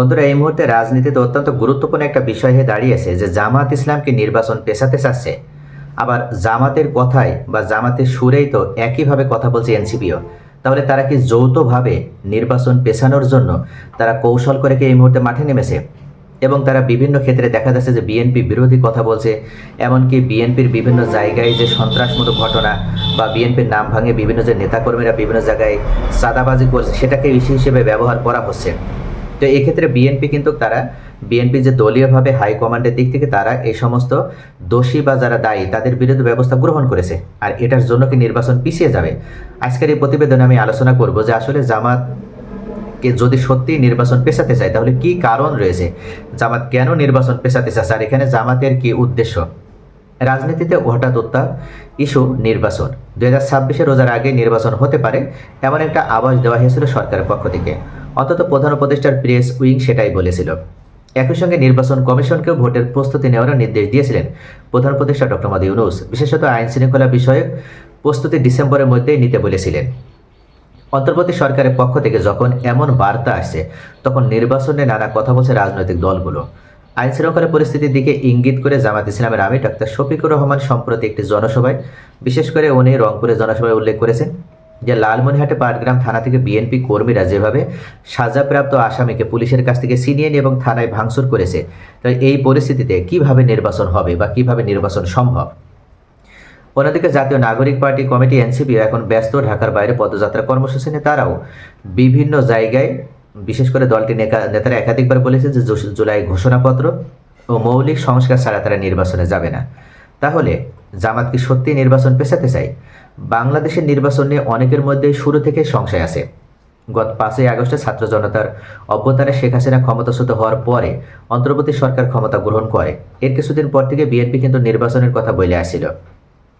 বন্ধুরা, এই মুহূর্তে রাজনীতিতে অত্যন্ত গুরুত্বপূর্ণ একটা বিষয় হয়ে দাঁড়িয়েছে যে জামাত ইসলামকে নির্বাচন পেছাতে চাচ্ছে। আবার জামাতের কথায় বা জামাতের সুরেই তো একইভাবে কথা বলছে এনসিপিও। তাহলে তারা কি যৌথভাবে নির্বাচন পেছানোর জন্য তারা কৌশল করে কি এই মুহূর্তে মাঠে নেমেছে? এবং তারা বিভিন্ন ক্ষেত্রে দেখা যাচ্ছে যে বিএনপি বিরোধী কথা বলছে, এমনকি বিএনপির বিভিন্ন জায়গায় যে সন্ত্রাসমূলক ঘটনা বা বিএনপির নাম ভাঙে বিভিন্ন যে নেতাকর্মীরা বিভিন্ন জায়গায় সাদাবাজি করছে, সেটাকে ইস্যু হিসেবে ব্যবহার করা হচ্ছে। তো এক্ষেত্রে বিএনপি কিন্তু তারা বিএনপি যে দলীয়ভাবে হাইকমান্ডের দিক থেকে তারা এই সমস্ত দোষী বা যারা দায়ী, তাদের বিরুদ্ধে ব্যবস্থা গ্রহণ করেছে। আর এটার জন্য কি নির্বাচন পিছিয়ে যাবে? আজকের এই প্রতিবেদনে আমি আলোচনা করব যে আসলে জামাত কে যদি সত্যি নির্বাচন পেছাতে চায়, তাহলে কি কারণ রয়েছে? জামাত কেন নির্বাচন পেছাতে চাচ্ছে? আর এখানে জামাতের কি উদ্দেশ্য? রাজনীতিতে হঠাৎ উত্তাপ ইস্যু, নির্বাচন। দু হাজার ছাব্বিশে রোজার আগে নির্বাচন হতে পারে, এমন একটা আভাস দেওয়া হয়েছিল সরকারের পক্ষ থেকে। অন্তত প্রধান উপদেষ্টার প্রেস উইং সেটাই বলেছিল। একই সঙ্গে নির্বাচন কমিশনকেও ভোটের প্রস্তুতি নেওয়ারও নির্দেশ দিয়েছিলেন প্রধান উপদেষ্টা ডক্টর মাদি ইউনুস। বিশেষত আইন শৃঙ্খলা বিষয়ক প্রস্তুতি ডিসেম্বরের মধ্যেই নিতে বলেছিলেন। অন্তর্বর্তী সরকারের পক্ষ থেকে যখন এমন বার্তা আসছে, তখন নির্বাচনে নানা কথা বলছে রাজনৈতিক দলগুলো। আইন শৃঙ্খলা পরিস্থিতির দিকে ইঙ্গিত করে জামাত ইসলামের আমি ডাক্তার শফিকুর রহমান সম্প্রতি একটি জনসভায়, বিশেষ করে উনি রংপুরে জনসভায় উল্লেখ করেছেন যে লালমনিহাটে পাটগ্রাম থানা থেকে বিএনপি কর্মীরা যেভাবে সাজাপ্রাপ্ত আসামিকে পুলিশের কাছ থেকে ছিনিয়ে নিয়ে এবং থানায় ভাঙচুর করেছে, তাই এই পরিস্থিতিতে কীভাবে নির্বাচন হবে বা কীভাবে নির্বাচন সম্ভব? অন্যদিকে জাতীয় নাগরিক পার্টি কমিটি এনসিপি এখন ব্যস্ত ঢাকার বাইরে পদযাত্রা কর্মসূচি নিয়ে। তারাও বিভিন্ন জায়গায়, বিশেষ করে দলটি নেতা- নেতারা একাধিকবার বলেছেন যে জুলাই ঘোষণাপত্র ও মৌলিক সংস্কার ছাড়া তারা নির্বাচনে যাবে না। তাহলে জামাত কি সত্যি নির্বাচন পেছাতে চায়? বাংলাদেশের নির্বাচন নিয়ে অনেকের মধ্যে শুরু থেকে সংশয় আছে। গত পাঁচই আগস্টে ছাত্র জনতার অভ্যতারে শেখ হাসিনা ক্ষমতাচ্যুত হওয়ার পরে অন্তর্বর্তী সরকার ক্ষমতা গ্রহণ করে। এর কিছুদিন পর থেকে বিএনপি কিন্তু নির্বাচনের কথা বলে আসছিল।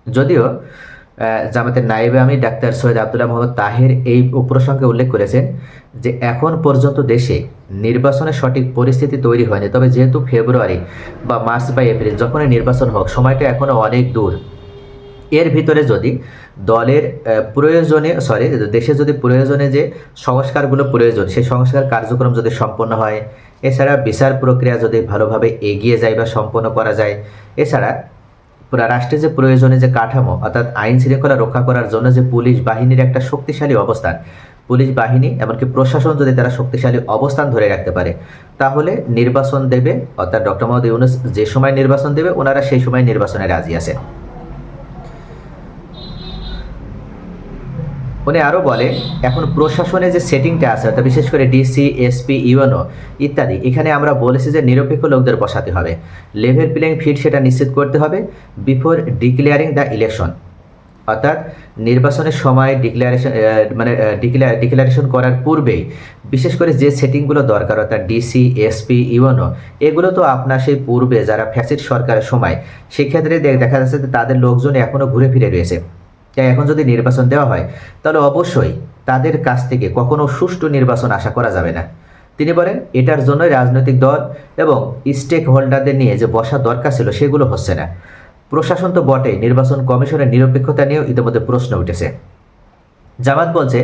যদিও জামাতের নায়েবে আমি ডাক্তার সৈয়দ আবদুল্লাহ মোহাম্মদ তাহের এই প্রসঙ্গে উল্লেখ করেছেন যে এখন পর্যন্ত দেশে নির্বাচনের সঠিক পরিস্থিতি তৈরি হয়নি। তবে যেহেতু ফেব্রুয়ারি বা মার্চ বা এপ্রিল যখনই নির্বাচন হোক, সময়টা এখনও অনেক দূর। এর ভিতরে যদি দলের প্রয়োজনে সরি দেশে যদি প্রয়োজনে যে সংস্কারগুলো প্রয়োজন, সেই সংস্কার কার্যক্রম যদি সম্পন্ন হয়, এছাড়া বিচার প্রক্রিয়া যদি ভালোভাবে এগিয়ে যায় বা সম্পন্ন করা যায়, এছাড়া পুরা রাষ্ট্রে যে প্রয়োজনে যে কাঠামো, অর্থাৎ আইন শৃঙ্খলা রক্ষা করার জন্য যে পুলিশ বাহিনীর একটা শক্তিশালী অবস্থান, পুলিশ বাহিনী এমনকি প্রশাসন যদি তারা শক্তিশালী অবস্থান ধরে রাখতে পারে, তাহলে নির্বাচন দেবে, অর্থাৎ ডক্টর মোহাম্মদ ইউনুস যে সময় নির্বাচন দেবে, ওনারা সেই সময় নির্বাচনে রাজি আছেন। উনি আরও বলে, এখন প্রশাসনে যে সেটিংটা আছে, অর্থাৎ বিশেষ করে ডিসি এসপি ইউএনও ইত্যাদি, এখানে আমরা বলেছি যে নিরপেক্ষ লোকদের বসাতে হবে। লেভেল প্লেইং ফিল্ড সেটা নিশ্চিত করতে হবে বিফোর ডিক্লেয়ারিং দ্য ইলেকশন অর্থাৎ নির্বাচনের সময় ডিক্লারেশন মানে ডিক্লারেশন করার পূর্বেই বিশেষ করে যে সেটিংগুলো দরকার, অর্থাৎ ডিসি এসপি ইউএনও এগুলো তো আপনার সেই পূর্বে যারা ফ্যাসিড সরকারের সময়, সেক্ষেত্রে দেখা যাচ্ছে তাদের লোকজন এখনও ঘুরে ফিরে রয়েছে। তাই এখন যদি নির্বাচন দেওয়া হয়, তাহলে অবশ্যই তাদের কাছ থেকে কখনো সুষ্ঠু নির্বাচন আশা করা যাবে না। তিনি বলেন, এটার জন্যই রাজনৈতিক দল এবং স্টেক হোল্ডারদের নিয়ে যে বসা দরকার ছিল, সেগুলো হচ্ছে না। প্রশাসন তো বটে নির্বাচন কমিশনের নিরপেক্ষতা নিয়েও ইতিমধ্যে প্রশ্ন উঠেছে। জামাত বলছে,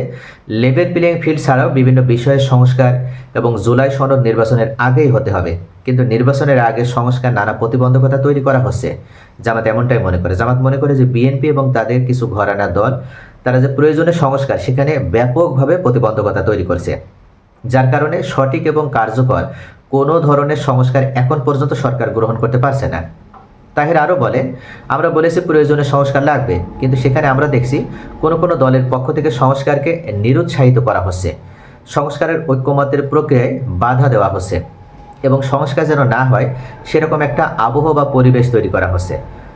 লেভেল প্লেইং ফিল্ড ছাড়াও বিভিন্ন বিষয়ের সংস্কার এবং জুলাই সনদ নির্বাচনের আগেই হতে হবে। কিন্তু নির্বাচনের আগে সংস্কার নানা প্রতিবন্ধকতা তৈরি করা হচ্ছে। জামাত এমনটাই মনে করে। জামাত মনে করে যে বিএনপি এবং তাদের কিছু ঘরানা দল, তারা যে প্রয়োজনীয় সংস্কার, সেখানে ব্যাপকভাবে প্রতিবন্ধকতা তৈরি করছে। যার কারণে সঠিক এবং কার্যকর কোনো ধরনের সংস্কার এখন পর্যন্ত সরকার গ্রহণ করতে পারছে না। তাহের আরও বলেন আমরা বলেছি প্রয়োজনে সংস্কার লাগবে, কিন্তু সেখানে আমরা দেখছি কোনো কোনো দলের পক্ষ থেকে সংস্কারকে নিরুৎসাহিত করা হচ্ছে। সংস্কারের ঐক্যমতের প্রক্রিয়ায় বাধা দেওয়া হচ্ছে এবং সংস্কার যেন না হয়, সেরকম একটা আবহ বা পরিবেশ তৈরি করা হচ্ছে।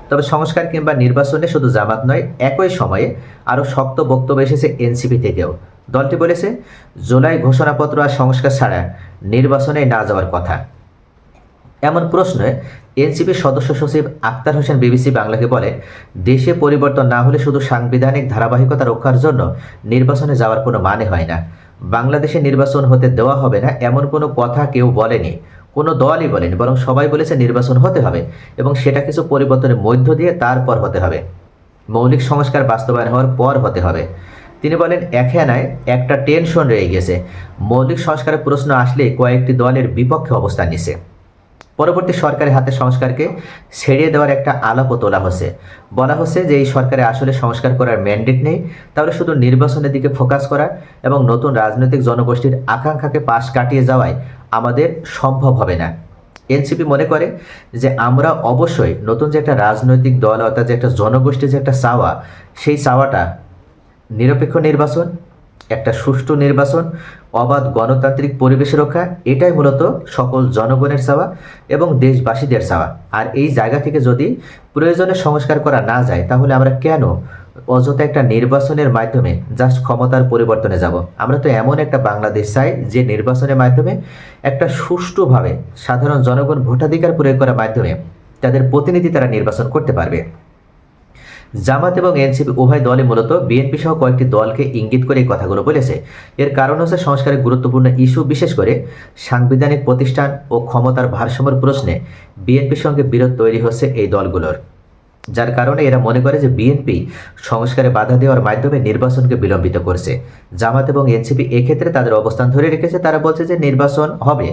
তবে সংস্কার কিংবা নির্বাচনে শুধু জামাত নয়, একই সময়ে আরও শক্ত বক্তব্য এসেছে এনসিপি থেকেও। দলটি বলেছে, জুলাই ঘোষণাপত্র আর সংস্কার ছাড়া নির্বাচনে না যাওয়ার কথা। এমন প্রশ্নে এনসিপির সদস্য সচিব আক্তার হোসেন বিবিসি বাংলাকে বলে, দেশে পরিবর্তন না হলে শুধু সাংবিধানিক ধারাবাহিকতা রক্ষার জন্য নির্বাচনে যাওয়ার কোনো মানে হয় না। বাংলাদেশে নির্বাচন হতে দেওয়া হবে না এমন কোনো কথা কেউ বলেনি। কোনো দলই বলেনি, বরং সবাই বলেছে নির্বাচন হতে হবে এবং সেটা কিছু পরিবর্তনের মধ্য দিয়ে তারপর হতে হবে। মৌলিক সংস্কার বাস্তবায়ন হওয়ার পর হতে হবে। তিনি বলেন একহেনায় একটা টেনশন রয়ে গেছে। মৌলিক সংস্কারের প্রশ্ন আসলে কয়েকটি দলের বিপক্ষে অবস্থান নিছে। পরবর্তী সরকারের হাতে সংস্কারকে ছেড়িয়ে দেওয়ার একটা আলাপও তোলা হচ্ছে। বলা হচ্ছে যে এই সরকারে আসলে সংস্কার করার ম্যান্ডেট নেই। তাহলে শুধু নির্বাচনের দিকে ফোকাস করা এবং নতুন রাজনৈতিক জনগোষ্ঠীর আকাঙ্ক্ষাকে পাশ কাটিয়ে যাওয়ায় আমাদের সম্ভব হবে না। এনসিপি মনে করে যে আমরা অবশ্যই নতুন যে একটা রাজনৈতিক দল অর্থাৎ যে একটা জনগোষ্ঠীর যে একটা চাওয়া, সেই চাওয়াটা নিরপেক্ষ নির্বাচন একটা সুষ্ঠু নির্বাচন, অবাধ গণতান্ত্রিক পরিবেশ রক্ষা, এটাই মূলত সকল জনগণের চাওয়া এবং দেশবাসীদের চাওয়া। আর এই জায়গা থেকে যদি প্রয়োজনে সংস্কার করা না যায়, তাহলে আমরা কেন অযথা একটা নির্বাচনের মাধ্যমে জাস্ট ক্ষমতার পরিবর্তনে যাব? আমরা তো এমন একটা বাংলাদেশ চাই, যে নির্বাচনের মাধ্যমে একটা সুষ্ঠুভাবে সাধারণ জনগণ ভোটাধিকার প্রয়োগ করার মাধ্যমে তাদের প্রতিনিধি তারা নির্বাচন করতে পারবে। জামাত এবং এনসিপি উভয় দলই মূলত বিএনপি সহ কয়েকটি দলকে ইঙ্গিত করে এই কথাগুলো বলেছে। এর কারণ হচ্ছে সংস্কারের গুরুত্বপূর্ণ ইস্যু, বিশেষ করে সাংবিধানিক প্রতিষ্ঠান ও ক্ষমতার ভারসাম্যের প্রশ্নে বিএনপির সঙ্গে বিরোধ তৈরি হচ্ছে এই দলগুলোর। যার কারণে এরা মনে করে যে বিএনপি সংস্কারে বাধা দেওয়ার মাধ্যমে নির্বাচনকে বিলম্বিত করছে। জামাত এবং এনসিপি এক্ষেত্রে তাদের অবস্থান ধরে রেখেছে। তারা বলছে যে নির্বাচন হবে,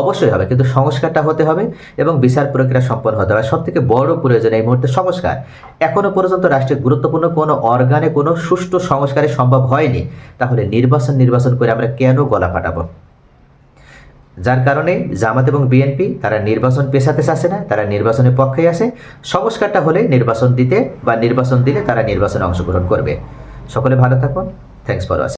অবশ্যই হবে, কিন্তু সংস্কারটা হতে হবে এবং বিচার প্রক্রিয়া সম্পন্ন হতে হবে। সব থেকে বড় প্রয়োজন এই মুহূর্তে সংস্কার। এখনও পর্যন্ত রাষ্ট্রের গুরুত্বপূর্ণ কোনো অর্গানে কোনো সুষ্ঠু সংস্কারে সম্ভব হয়নি। তাহলে নির্বাচন নির্বাচন করে আমরা কেন গলা ফাটাবো? যার কারণে জামাত এবং বিএনপি তারা নির্বাচন পেশাতে চাচ্ছে না, তারা নির্বাচনের পক্ষে আসে সংস্কারটা হলে নির্বাচন দিতে বা নির্বাচন দিলে তারা নির্বাচনে অংশগ্রহণ করবে। সকলে ভালো থাকুন। Thanks for watching